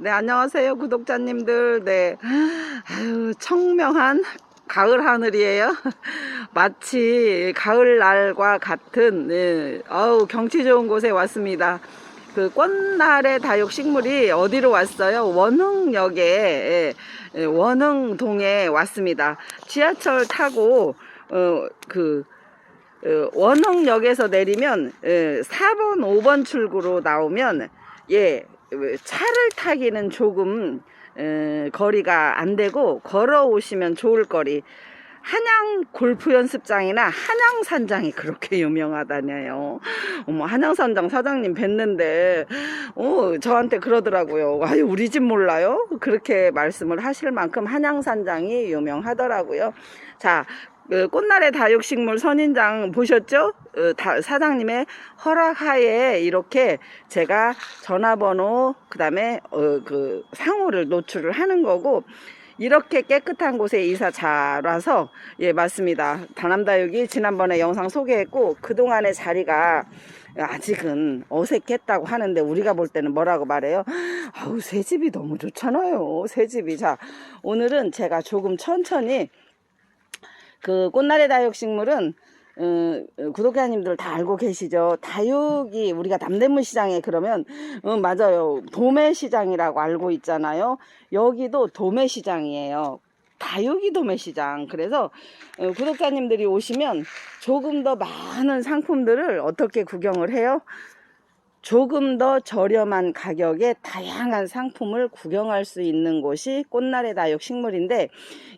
네, 안녕하세요, 구독자님들. 네. 아유, 청명한 가을 하늘이에요. 마치 가을 날과 같은, 네. 어우, 경치 좋은 곳에 왔습니다. 그 꽃날의 다육 식물이 어디로 왔어요? 원흥역에, 예, 예, 원흥동에 왔습니다. 지하철 타고, 어, 그, 어, 원흥역에서 내리면 예, 4번, 5번 출구로 나오면 예 차를 타기는 조금 에, 거리가 안 되고 걸어오시면 좋을 거리. 한양 골프 연습장이나 한양산장이 그렇게 유명하다네요. 어머 한양산장 사장님 뵀는데 어 저한테 그러더라고요. 아유 우리 집 몰라요? 그렇게 말씀을 하실 만큼 한양산장이 유명하더라고요. 자 그 꽃날의 다육식물 선인장 보셨죠? 어, 다- 사장님의 허락하에 이렇게 제가 전화번호 그다음에 어, 그 상호를 노출을 하는 거고 이렇게 깨끗한 곳에 이사 잘 와서 예 맞습니다. 다남다육이 지난번에 영상 소개했고 그동안의 자리가 아직은 어색했다고 하는데 우리가 볼 때는 뭐라고 말해요? 아우 새 집이 너무 좋잖아요. 새 집이 자 오늘은 제가 조금 천천히 그 꽃날의 다육식물은 어, 어, 구독자님들 다 알고 계시죠? 다육이 우리가 남대문 시장에 그러면 어, 맞아요 도매 시장이라고 알고 있잖아요. 여기도 도매 시장이에요. 다육이 도매 시장. 그래서 어, 구독자님들이 오시면 조금 더 많은 상품들을 어떻게 구경을 해요? 조금 더 저렴한 가격에 다양한 상품을 구경할 수 있는 곳이 꽃날의 다육 식물인데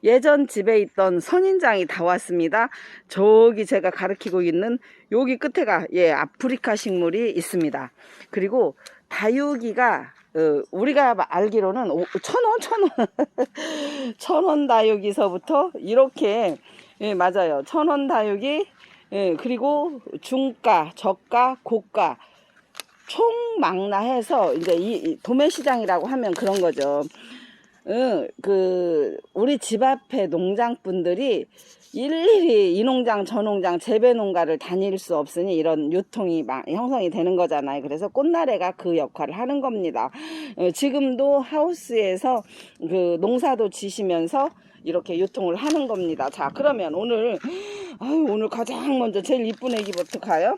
예전 집에 있던 선인장이 다 왔습니다. 저기 제가 가리키고 있는 여기 끝에가 예 아프리카 식물이 있습니다. 그리고 다육이가 어, 우리가 알기로는 오- 천원 천원 천원 다육에서부터 이렇게 예 맞아요 천원 다육이 예 그리고 중가 저가 고가 총망라해서 이제 이, 이 도매시장이라고 하면 그런 거죠. 응, 그 우리 집 앞에 농장분들이 일일이 이 농장 저 농장 재배 농가를 다닐 수 없으니 이런 유통이 막 형성이 되는 거잖아요. 그래서 꽃나래가 그 역할을 하는 겁니다. 어, 지금도 하우스에서 그 농사도 지시면서 이렇게 유통을 하는 겁니다. 자, 그러면 오늘 아유, 오늘 가장 먼저 제일 이쁜 애기부터 가요.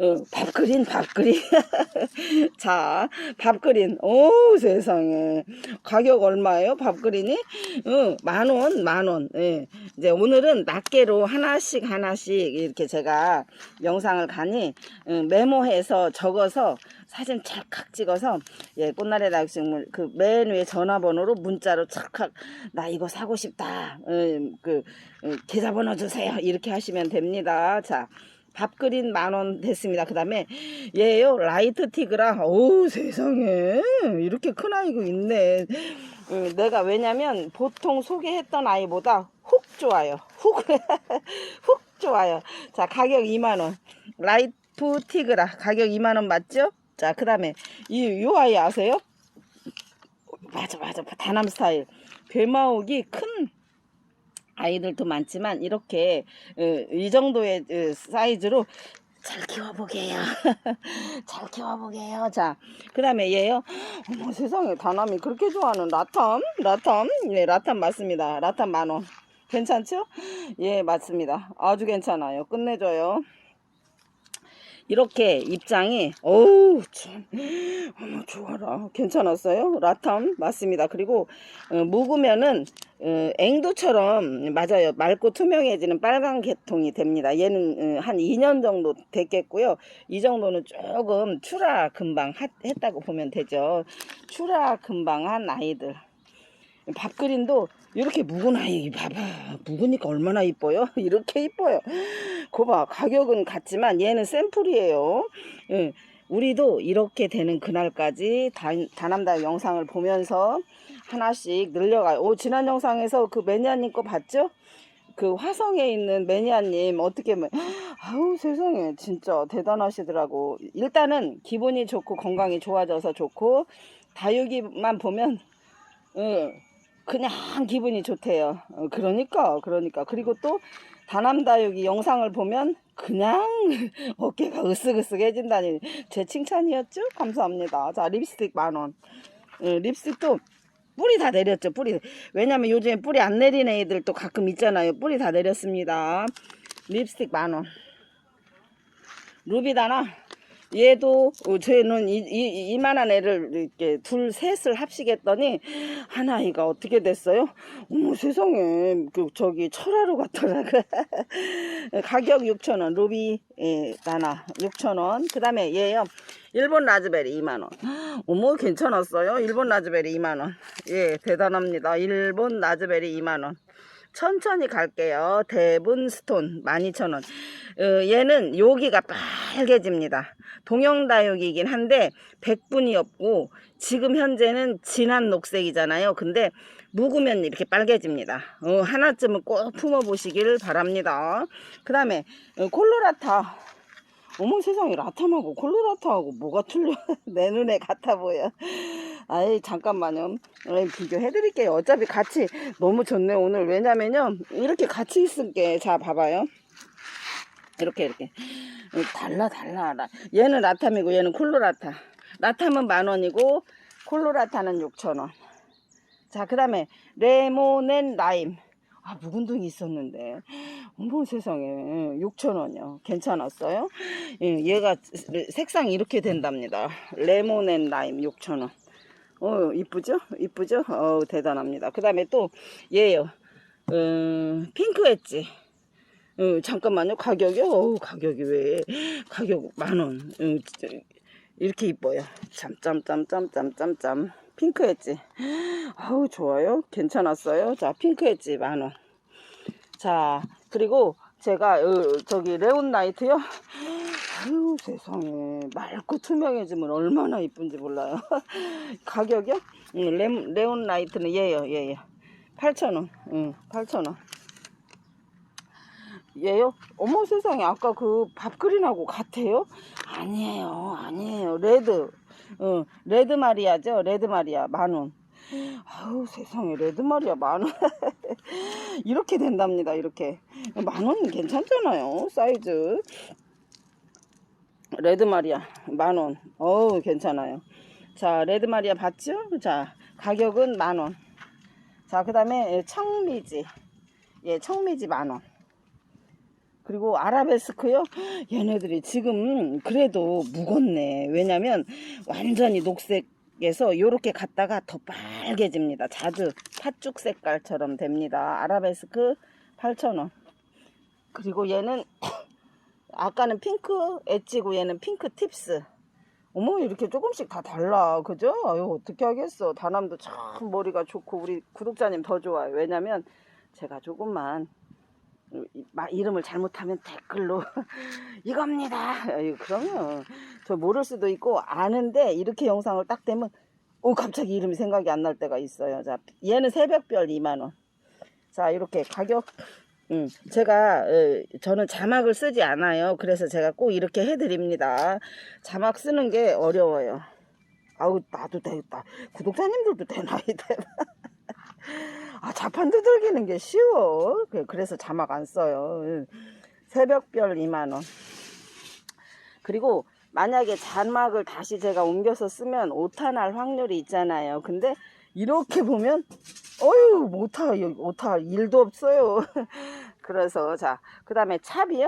어, 밥그린 밥그린. 자 밥그린. 오 세상에. 가격 얼마예요 밥그린이? 어, 만원 만원. 예. 이제 오늘은 낱개로 하나씩 하나씩 이렇게 제가 영상을 가니 어, 메모해서 적어서 사진 찰칵 찍어서 예 꽃날의 다육식물 그 맨 위에 전화번호로 문자로 찰칵 나 이거 사고 싶다. 어, 그 어, 계좌번호 주세요. 이렇게 하시면 됩니다. 자 밥그린 만원 됐습니다. 그 다음에 얘요 라이트 티그라 어우 세상에 이렇게 큰 아이고 있네. 음, 내가 왜냐면 보통 소개했던 아이보다 훅 좋아요. 훅, 훅 좋아요. 자 가격 2만원 라이트 티그라 가격 2만원 맞죠? 자 그 다음에 이 요 아이 아세요? 맞아 맞아 다남 스타일 괴마옥이 큰 아이들도 많지만 이렇게 어, 이 정도의 어, 사이즈로 잘 키워보게요. 잘 키워보게요. 자, 그 다음에 얘요. 어머 세상에 다남이 그렇게 좋아하는 라탐? 라탐? 네, 라탐 맞습니다. 라탐 만원. 괜찮죠? 예, 맞습니다. 아주 괜찮아요. 끝내줘요. 이렇게 입장이 어우 참. 어머 좋아라. 괜찮았어요? 라탐 맞습니다. 그리고 어, 묵으면은 어, 앵두처럼 맞아요. 맑고 투명해지는 빨간 계통이 됩니다. 얘는 어, 한 2년 정도 됐겠고요. 이 정도는 조금 출하 금방 하- 했다고 보면 되죠. 출하 금방 한 아이들 밥그린도 이렇게 묵은 아이 봐봐. 묵으니까 얼마나 이뻐요? 이렇게 이뻐요. 거봐. 가격은 같지만 얘는 샘플이에요. 예, 우리도 이렇게 되는 그날까지 다, 다남다 영상을 보면서 하나씩 늘려가요 오 지난 영상에서 그 매니아님 거 봤죠? 그 화성에 있는 매니아님 어떻게 매- 아우 세상에. 진짜 대단하시더라고. 일단은 기분이 좋고 건강이 좋아져서 좋고 다육이만 보면 예, 그냥 기분이 좋대요. 어, 그러니까, 그러니까. 그리고 또 다남다육이 영상을 보면 그냥 어깨가 으쓱으쓱해진다니 제 칭찬이었죠? 감사합니다. 자 립스틱 만원. 예, 립스틱도 뿌리 다 내렸죠. 뿌리. 왜냐면 요즘에 뿌리 안 내리는 애들 또 가끔 있잖아요. 뿌리 다 내렸습니다. 립스틱 만원. 루비다나 얘도 어, 저희는 이, 이, 이만한 애를 이렇게 둘 셋을 합시겠더니 하나이가 어떻게 됐어요? 어머 세상에. 그 저기 철하루 같더라고 가격 6,000원 루비 예, 다나 6,000원. 그 다음에 얘요. 일본 라즈베리 2만원. 어머 괜찮았어요. 일본 라즈베리 2만원. 예 대단합니다. 일본 라즈베리 2만원 천천히 갈게요. 대분 스톤 12,000원. 어, 얘는 여기가 빨개집니다. 동영다육이긴 한데 백분이 없고 지금 현재는 진한 녹색이잖아요. 근데 묵으면 이렇게 빨개집니다. 어, 하나쯤은 꼭 품어보시길 바랍니다. 그 다음에 어, 콜로라타. 어머 세상에 라탐하고 콜로라타하고 뭐가 틀려? 내 눈에 같아 보여. 아이 잠깐만요. 어, 비교해 드릴게요. 어차피 같이 너무 좋네 오늘. 왜냐면요 이렇게 같이 있을게. 자 봐봐요. 이렇게 이렇게. 어, 달라 달라. 라- 얘는 라탐이고 얘는 콜로라타. 라탐은 만원이고 콜로라타는 6천원. 자 그 다음에 레모넨 라임 아 묵은둥이 있었는데. 어머 세상에. 6천원이요. 괜찮았어요? 예, 얘가 색상이 이렇게 된답니다. 레모넨 라임 6천원. 어 이쁘죠? 이쁘죠? 어 대단합니다. 그 다음에 또 얘요. 어, 핑크 엣지. 어, 잠깐만요. 가격이요? 어우 가격이 왜? 가격 만원. 어, 진짜 이렇게 이뻐요. 짬짬짬짬짬짬짬 핑크 엣지. 아우 좋아요. 괜찮았어요. 자 핑크 엣지 만원 자 그리고 제가 어, 저기 레온 라이트요? 아유 세상에. 맑고 투명해지면 얼마나 이쁜지 몰라요. 가격이요? 응, 레, 레온 라이트는 얘요 얘요. 8,000원. 응 8,000원. 얘요? 어머 세상에. 아까 그 밥그린하고 같아요? 아니에요 아니에요. 레드 어, 레드 마리아죠? 레드 마리아 만 원. 아우 세상에 레드 마리아 만 원. 이렇게 된답니다 이렇게. 만원 괜찮잖아요 사이즈. 레드 마리아 만 원. 어우 괜찮아요. 자 레드 마리아 봤죠? 자 가격은 만 원. 자 그 다음에 청미지. 예 청미지 만 원 그리고 아라베스크요? 얘네들이 지금 그래도 묵었네. 왜냐면 완전히 녹색에서 요렇게 갔다가 더 빨개집니다. 자드 팥죽 색깔처럼 됩니다. 아라베스크 8,000원. 그리고 얘는 아까는 핑크 엣지고 얘는 핑크 팁스. 어머 이렇게 조금씩 다 달라. 그죠? 아유 어떻게 하겠어. 다남도 참 머리가 좋고 우리 구독자님 더 좋아요. 왜냐면 제가 조금만 이름을 잘못하면 댓글로 이겁니다 그러면 저 모를 수도 있고 아는데 이렇게 영상을 딱 되면 오 갑자기 이름이 생각이 안 날 때가 있어요 자 얘는 새벽별 2만원 자 이렇게 가격 음, 제가 어, 저는 자막을 쓰지 않아요. 그래서 제가 꼭 이렇게 해드립니다. 자막 쓰는 게 어려워요. 아우 나도 되겠다. 구독자님들도 되나 이대. 아 자판 두들기는 게 쉬워. 그- 그래서 자막 안 써요. 음. 새벽별 2만 원. 그리고 만약에 자막을 다시 제가 옮겨서 쓰면 오타 날 확률이 있잖아요. 근데 이렇게 보면 어휴 못하 오타 일도 없어요. 그래서 자 그 다음에 찹이요.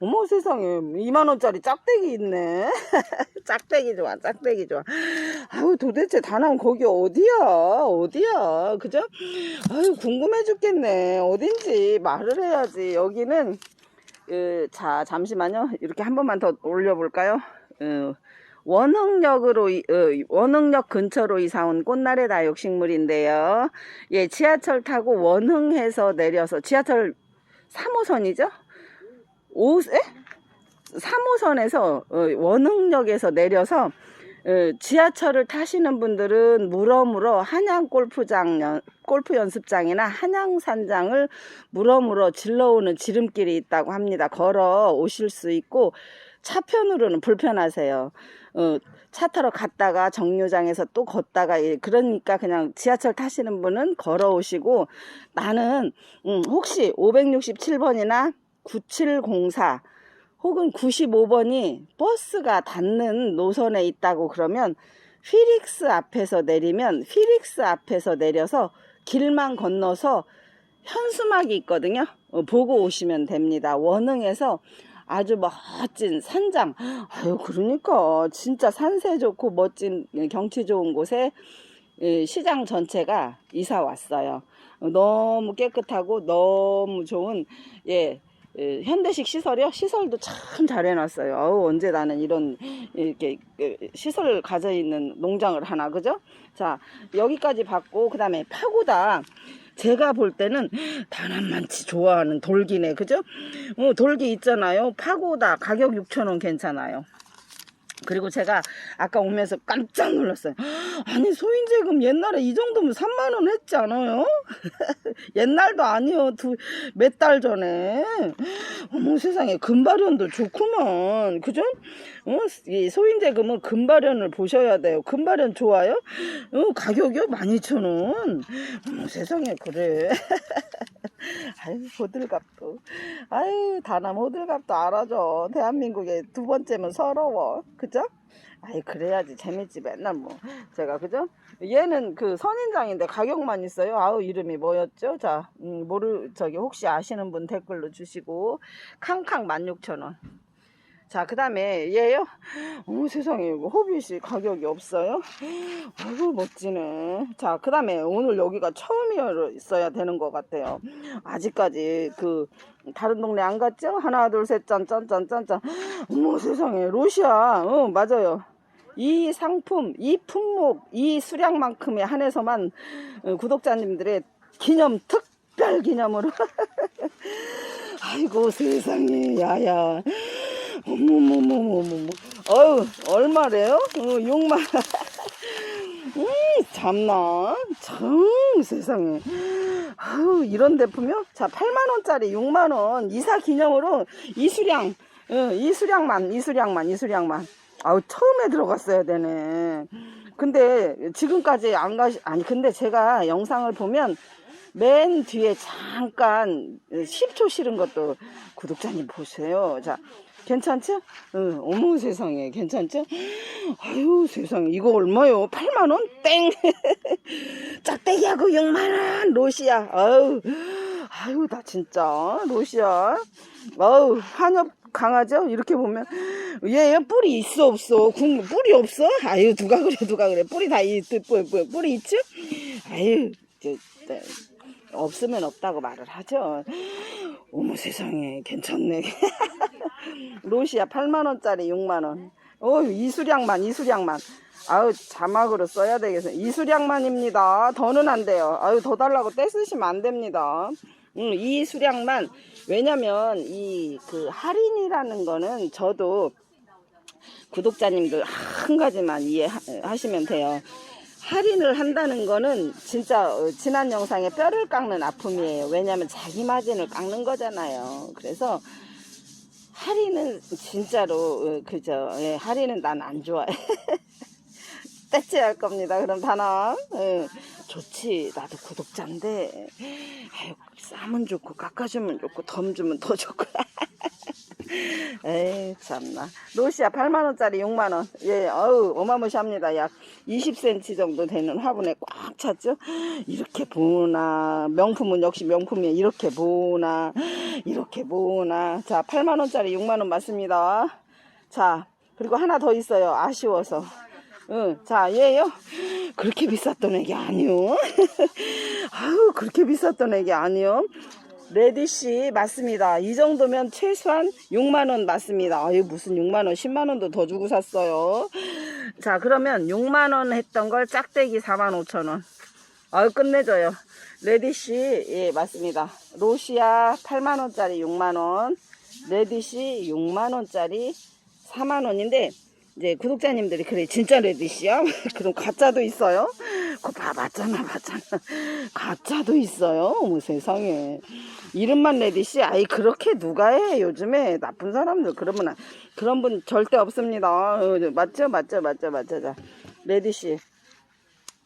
어머 세상에 2만 원짜리 짝대기 있네. 짝대기 좋아 짝대기 좋아. 아유 도대체 다낭 거기 어디야 어디야 그죠? 아유 궁금해 죽겠네 어딘지 말을 해야지 여기는 그, 자 잠시만요 이렇게 한 번만 더 올려볼까요? 어, 원흥역으로 이- 어, 원흥역 근처로 이사 온 꽃나래 다육식물인데요. 예, 지하철 타고 원흥에서 내려서 지하철 3호선이죠? 5, 에? 3호선에서 어, 원흥역에서 내려서 어, 지하철을 타시는 분들은 물어물어 한양 골프장 연, 골프 연습장이나 한양산장을 물어물어 질러오는 지름길이 있다고 합니다. 걸어 오실 수 있고 차편으로는 불편하세요. 어, 차 타러 갔다가 정류장에서 또 걷다가 예, 그러니까 그냥 지하철 타시는 분은 걸어 오시고 나는 음, 혹시 567번이나 9704 혹은 95번이 버스가 닿는 노선에 있다고 그러면 휘릭스 앞에서 내리면 휘릭스 앞에서 내려서 길만 건너서 현수막이 있거든요. 어, 보고 오시면 됩니다. 원흥에서 아주 멋진 산장. 아유, 그러니까 진짜 산세 좋고 멋진 경치 좋은 곳에 예, 시장 전체가 이사 왔어요. 어, 너무 깨끗하고 너무 좋은 예, 예, 현대식 시설이요. 시설도 참 잘 해놨어요. 어우, 언제 나는 이런 이렇게 그, 시설 가져 있는 농장을 하나 그죠? 자 여기까지 봤고 그 다음에 파고다. 제가 볼 때는 단한만치 좋아하는 돌기네 그죠? 어, 돌기 있잖아요. 파고다 가격 6,000원 괜찮아요. 그리고 제가 아까 오면서 깜짝 놀랐어요. 아니 소인제금 옛날에 이 정도면 3만 원 했지 않아요? 옛날도 아니요. 두몇달 전에. 어머 세상에 금발현도 좋구먼. 그죠? 어, 이 소인제금은 금발현을 보셔야 돼요. 금발현 좋아요? 어, 가격이요? 12,000원. 어머 세상에 그래. 아유 호들갑도. 아유 다남 호들갑도 알아줘. 대한민국의 두 번째면 서러워. 그 죠? 아이 그래야지 재밌지 맨날 뭐 제가 그죠? 얘는 그 선인장인데 가격만 있어요. 아우 이름이 뭐였죠? 자 음, 모르 저기 혹시 아시는 분 댓글로 주시고 캉캉 16,000원. 자, 그 다음에 얘요? 어머 세상에, 이거 호빗이 가격이 없어요? 아이고, 멋지네. 자, 그 다음에 오늘 여기가 처음이어야 되는 것 같아요. 아직까지 그, 다른 동네 안 갔죠? 하나, 둘, 셋, 짠, 짠, 짠, 짠, 짠. 어머 세상에, 로시아. 어, 맞아요. 이 상품, 이 품목, 이 수량만큼에 한해서만 어, 구독자님들의 기념, 특별 기념으로. 아이고, 세상에, 야야. 어머머머머머머. 어우, 얼마래요? 어, 6만. 음, 참나. 참, 세상에. 아우, 이런 제품이요? 자, 8만원짜리 6만원. 이사 기념으로 이수량. 어, 이수량만, 이수량만, 이수량만. 아우, 처음에 들어갔어야 되네. 근데 지금까지 안 가시, 아니, 근데 제가 영상을 보면 맨 뒤에 잠깐 10초 실은 것도 구독자님 보세요. 자, 괜찮죠? 응, 어머 세상에 괜찮죠? 아유 세상에 이거 얼마요? 8만원? 땡! 짝대기하고 6만원 로시아 아유 아유 나 진짜 로시아 아유 한엽 강하죠? 이렇게 보면 얘 뿌리 있어 없어? 국 뿌리 없어? 아유 누가 그래 누가 그래 뿌리 다 있, 뿌리, 뿌리, 있죠? 아유 저, 저, 없으면 없다고 말을 하죠. 어머 세상에 괜찮네. 로시아 8만원짜리 6만원. 어, 이수량만, 이수량만. 아유, 자막으로 써야 되겠어요. 이수량만입니다. 더는 안 돼요. 아유, 더 달라고 떼쓰시면 안 됩니다. 음, 이 수량만. 왜냐면, 이, 그, 할인이라는 거는 저도 구독자님들 한 가지만 이해하시면 돼요. 할인을 한다는 거는 진짜 어, 지난 영상에 뼈를 깎는 아픔이에요. 왜냐면 자기 마진을 깎는 거잖아요. 그래서 할인은 진짜로 어, 그죠. 예, 할인은 난안 좋아해. 떼찌할 겁니다. 그럼 다나 예, 좋지. 나도 구독자인데. 아유, 싸면 좋고 깎아주면 좋고 덤 주면 더 좋고. 에이 참나. 로시아 8만원짜리 6만원. 예 어우 어마무시합니다. 약 20cm 정도 되는 화분에 꽉 찼죠? 이렇게 보나. 명품은 역시 명품이에요. 이렇게 보나. 이렇게 보나. 자 8만원짜리 6만원 맞습니다. 자 그리고 하나 더 있어요. 아쉬워서 응, 자, 얘요? 그렇게 비쌌던 애기 아니요. 아유, 그렇게 비쌌던 애기 아니요. 레디씨 맞습니다. 이 정도면 최소한 6만원 맞습니다. 아유 무슨 6만원 10만원도 더 주고 샀어요. 자 그러면 6만원 했던 걸 짝대기 4만 5천원. 아유 끝내줘요. 레디씨 예 맞습니다. 로시아 8만원짜리 6만원. 레디씨 6만원짜리 4만원인데 이제 구독자님들이 그래 진짜 레디씨야? 그럼 가짜도 있어요? 그거 봐 봤잖아 봤잖아. 가짜도 있어요? 어머 세상에. 이름만 레디씨 아이 그렇게 누가 해? 요즘에 나쁜 사람들 그러면 안- 그런 분 절대 없습니다. 어, 맞죠? 맞죠? 맞죠? 맞죠? 자 레디씨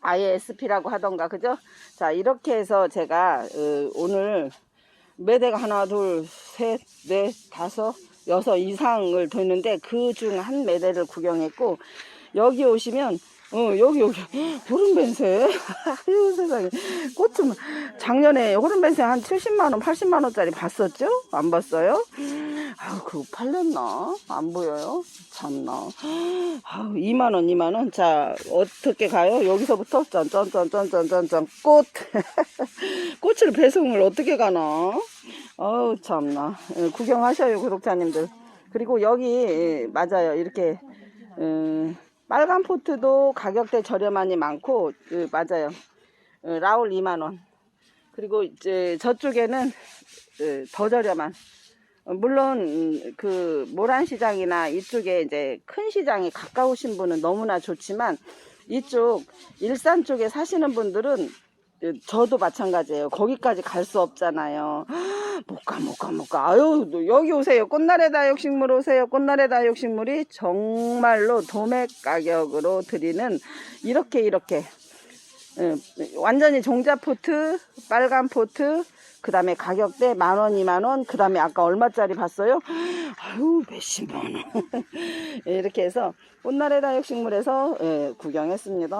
아예 SP라고 하던가 그죠? 자 이렇게 해서 제가 어, 오늘 매대가 하나 둘 셋 넷 다섯 여섯 이상을 되는데 그 중 한 매대를 구경했고 여기 오시면 어 여기 여기 호른벤새 아유 세상에 꽃좀 작년에 호른벤새 한 70만 원 80만 원짜리 봤었죠? 안 봤어요? 아유 그거 팔렸나? 안 보여요? 참나 아유 2만 원 2만 원 자 어떻게 가요? 여기서부터 짠짠짠짠짠짠짠 꽃 꽃을 배송을 어떻게 가나? 어우 참나 예, 구경하셔요 구독자님들 그리고 여기 예, 맞아요 이렇게 음, 빨간 포트도 가격대 저렴하니 많고 그, 맞아요 어, 라울 2만원 그리고 이제 저쪽에는 어, 더 저렴한 어, 물론 음, 그 모란시장이나 이쪽에 이제 큰 시장이 가까우신 분은 너무나 좋지만 이쪽 일산 쪽에 사시는 분들은 어, 저도 마찬가지예요. 거기까지 갈 수 없잖아요. 못 가, 못 가, 못 가. 아유, 너 여기 오세요. 꽃날의 다육식물 오세요. 꽃날의 다육식물이 정말로 도매 가격으로 드리는 이렇게 이렇게 예, 완전히 종자 포트, 빨간 포트, 그 다음에 가격대 만 원, 이만 원, 그 다음에 아까 얼마짜리 봤어요? 아유, 몇십만 원. 예, 이렇게 해서 꽃날의 다육식물에서 예, 구경했습니다.